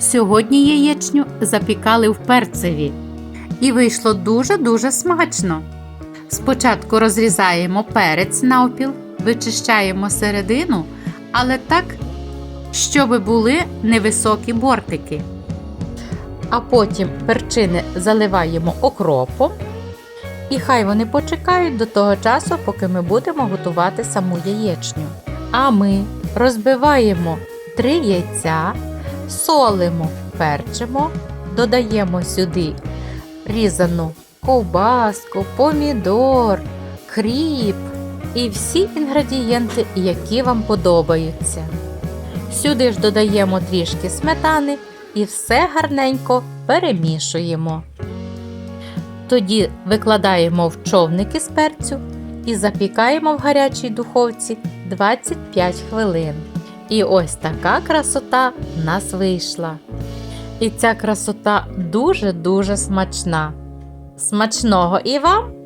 Сьогодні яєчню запікали в перцеві. І вийшло дуже-дуже смачно. Спочатку розрізаємо перець навпіл, вичищаємо середину, але так, щоб були невисокі бортики. А потім перчини заливаємо окропом. І хай вони почекають до того часу, поки ми будемо готувати саму яєчню. А ми розбиваємо 3 яйця, солимо, перчимо, додаємо сюди різану ковбаску, помідор, кріп і всі інгредієнти, які вам подобаються. Сюди ж додаємо трішки сметани і все гарненько перемішуємо. Тоді викладаємо в човники з перцю і запікаємо в гарячій духовці 25 хвилин. І ось така красота в нас вийшла. І ця красота дуже-дуже смачна. Смачного і вам!